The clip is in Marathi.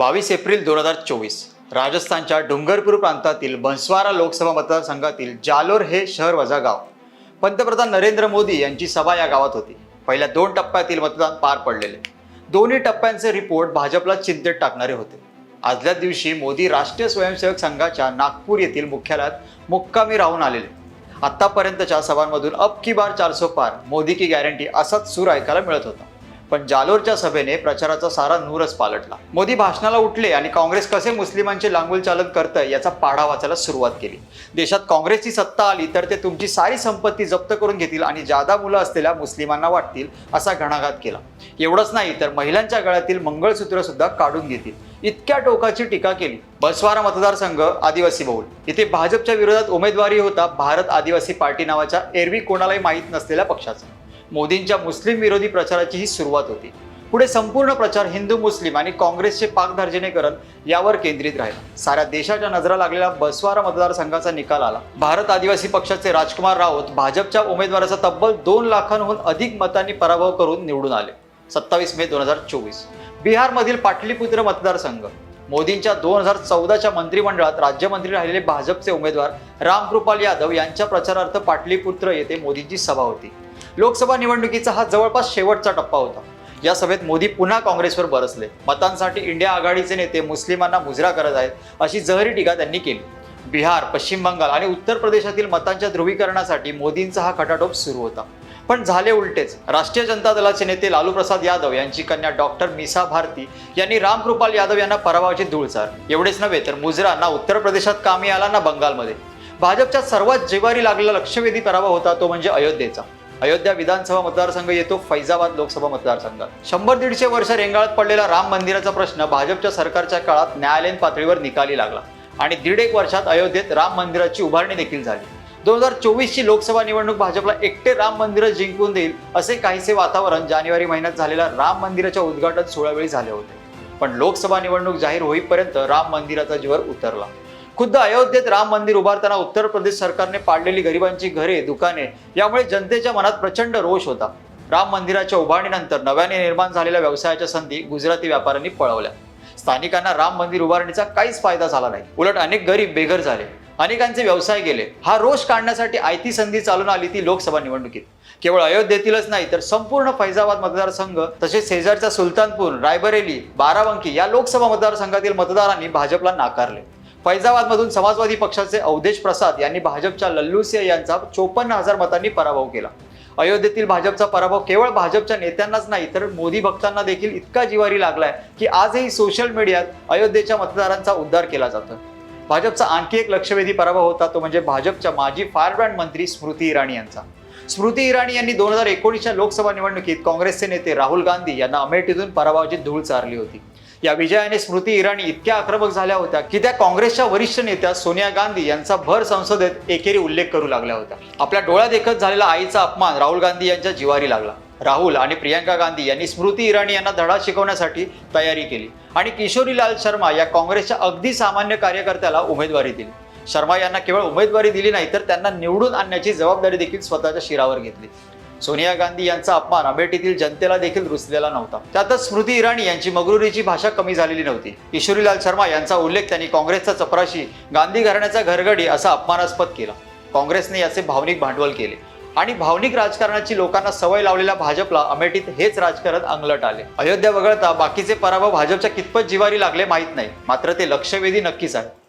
बावीस एप्रिल दोन हजार चोवीस. राजस्थानच्या डुंगरपूर प्रांतातील बन्सवारा लोकसभा मतदारसंघातील जालोर हे शहर वजा गाव. पंतप्रधान नरेंद्र मोदी यांची सभा या गावात होती. पहिल्या दोन टप्प्यातील मतदान पार पडलेले. दोन्ही टप्प्यांचे रिपोर्ट भाजपला चिंतेत टाकणारे होते. आदल्या दिवशी मोदी राष्ट्रीय स्वयंसेवक संघाच्या नागपूर येथील मुख्यालयात मुक्कामी राहून आलेले. आतापर्यंतच्या सभांमधून अब की बार चारसो पार मोदी की गॅरंटी असाच सूर ऐकायला मिळत होता. पण जालोरच्या सभेने प्रचाराचा सारा नूरच पालटला. मोदी भाषणाला उठले आणि काँग्रेस कसे मुस्लिमांचे लांगुल चालन करतं याचा पाढा वाचायला सुरुवात केली. देशात काँग्रेसची सत्ता आली तर ते तुमची सारी संपत्ती जप्त करून घेतील आणि जादा मुलं असलेल्या मुस्लिमांना वाटतील असा घणाघात केला. एवढंच नाही तर महिलांच्या गळ्यातील मंगळसूत्र सुद्धा काढून घेतील. इतक्या टोकाची टीका केली. बसवारा मतदारसंघ आदिवासी बहुल. इथे भाजपच्या विरोधात उमेदवारी होता भारत आदिवासी पार्टी नावाच्या एरवी कोणालाही माहीत नसलेल्या पक्षाचा. मोदींच्या मुस्लिम विरोधी प्रचाराची ही सुरुवात होती. पुढे संपूर्ण प्रचार हिंदू मुस्लिम आणि काँग्रेसचे पाकधार्जनेकरण यावर केंद्रित राहिला. साऱ्या देशाच्या नजरा लागलेल्या बसवारा मतदारसंघाचा निकाल आला. भारत आदिवासी पक्षाचे राजकुमार राऊत भाजपच्या उमेदवाराचा तब्बल दोन लाखांहून अधिक मतांनी पराभव करून निवडून आले. सत्तावीस मे दोन हजार चोवीस. बिहारमधील पाटलीपुत्र मतदारसंघ. मोदींच्या दोन हजार चौदाच्या मंत्रिमंडळात राज्यमंत्री राहिलेले भाजपचे उमेदवार रामकृपाल यादव यांच्या प्रचारार्थ पाटलीपुत्र येथे मोदींची सभा होती. लोकसभा निवडणुकीचा हा जवळपास शेवटचा टप्पा होता. या सभेत मोदी पुन्हा काँग्रेसवर बरसले. मतांसाठी इंडिया आघाडीचे नेते मुस्लिमांना मुजरा करत आहेत अशी जहरी टीका त्यांनी केली. बिहार पश्चिम बंगाल आणि उत्तर प्रदेशातील मतांच्या ध्रुवीकरणासाठी मोदींचा हा खटाटोप सुरू होता. पण झाले उलटेच. राष्ट्रीय जनता दलाचे नेते लालू प्रसाद यादव यांची कन्या डॉक्टर मिसा भारती यांनी रामकृपाल यादव यांना पराभवाची धूळचार एवढेच नव्हे तर मुजरा ना उत्तर प्रदेशात कामी आला ना बंगालमध्ये. भाजपच्या सर्वात जिवारी लागलेला लक्षवेधी पराभव होता तो म्हणजे अयोध्येचा. अयोध्या विधानसभा मतदारसंघ येतो फैजाबाद लोकसभा मतदारसंघात शंभर दीडशे वर्ष रेंगाळत पडलेला राम मंदिराचा प्रश्न भाजपच्या सरकारच्या काळात न्यायालयीन पातळीवर निकाली लागला. आणि दीड एक वर्षात अयोध्येत राम मंदिराची उभारणी देखील झाली. दोन हजार चोवीसची लोकसभा निवडणूक भाजपला एकटे राम मंदिर जिंकून देईल असे काहीसे वातावरण जानेवारी महिन्यात झालेल्या राम मंदिराच्या उद्घाटन सोळावेळी झाले होते. पण लोकसभा निवडणूक जाहीर होईपर्यंत राम मंदिराचा जीवर उतरला. खुद्द अयोध्येत राम मंदिर उभारताना उत्तर प्रदेश सरकारने पाडलेली गरिबांची घरे दुकाने यामुळे जनतेच्या मनात प्रचंड रोष होता. राम मंदिराच्या उभारणीनंतर नव्याने निर्माण झालेल्या व्यवसायाच्या संधी गुजराती व्यापाऱ्यांनी पळवल्या. स्थानिकांना राम मंदिर उभारणीचा काहीच फायदा झाला नाही. उलट अनेक गरीब बेघर झाले. अनेकांचे व्यवसाय गेले. हा रोष काढण्यासाठी आयती संधी चालून आली ती लोकसभा निवडणुकीत. केवळ अयोध्येतीलच नाही तर संपूर्ण फैजाबाद मतदारसंघ तसेच शेजारचा सुलतानपूर रायबरेली बाराबंकी या लोकसभा मतदारसंघातील मतदारांनी भाजपला नाकारले. फैजाबादमधून समाजवादी पक्षाचे अवधेश प्रसाद यांनी भाजपच्या लल्लू सिंह यांचा चोपन्न हजार मतांनी पराभव केला. अयोध्येतील भाजपचा पराभव केवळ भाजपच्या नेत्यांनाच नाही तर मोदी भक्तांना देखील इतका जिवारी लागलाय की आजही सोशल मीडियात अयोध्येच्या मतदारांचा उद्धार केला जातो भाजपचा आणखी एक लक्षवेधी पराभव होता तो म्हणजे भाजपच्या माजी फायर ब्रँड मंत्री स्मृती इराणी यांचा. स्मृती इराणी यांनी दोन हजार एकोणीसच्या लोकसभा निवडणुकीत काँग्रेसचे नेते राहुल गांधी यांना अमेठीतून पराभवाची धूळ चारली होती. या विजयाने स्मृती इराणी इतक्या आक्रमक झाल्या होत्या की त्या काँग्रेसच्या वरिष्ठ नेत्या सोनिया गांधी यांचा भर संसदेत एकेरी उल्लेख करू लागल्या होत्या. आपल्या डोळ्या देखत झालेला आईचा अपमान राहुल गांधी यांच्या जिवारी लागला. राहुल आणि प्रियंका गांधी यांनी स्मृती इराणी यांना धडा शिकवण्यासाठी तयारी केली आणि किशोरीलाल शर्मा या काँग्रेसच्या अगदी सामान्य कार्यकर्त्याला उमेदवारी दिली. शर्मा यांना केवळ उमेदवारी दिली नाही तर त्यांना निवडून आणण्याची जबाबदारी देखील स्वतःच्या शिरावर घेतली. सोनिया गांधी यांचा अपमान अमेठीतील जनतेला देखील रुचलेला नव्हता. त्यातच स्मृती इराणी यांची मगरुरीची भाषा कमी झालेली नव्हती. किशोरीलाल शर्मा यांचा उल्लेख त्यांनी काँग्रेसचा चपराशी गांधी घराण्याचा घरगडी असा अपमानास्पद केला. काँग्रेसने याचे भावनिक भांडवल केले आणि भावनिक राजकारणाची लोकांना सवय लावलेल्या भाजपला अमेठीत हेच राजकारण अंगलट आले. अयोध्या वगळता बाकीचे पराभव भाजपच्या कितपत जिवारी लागले माहीत नाही. मात्र ते लक्षवेधी नक्कीच आहे.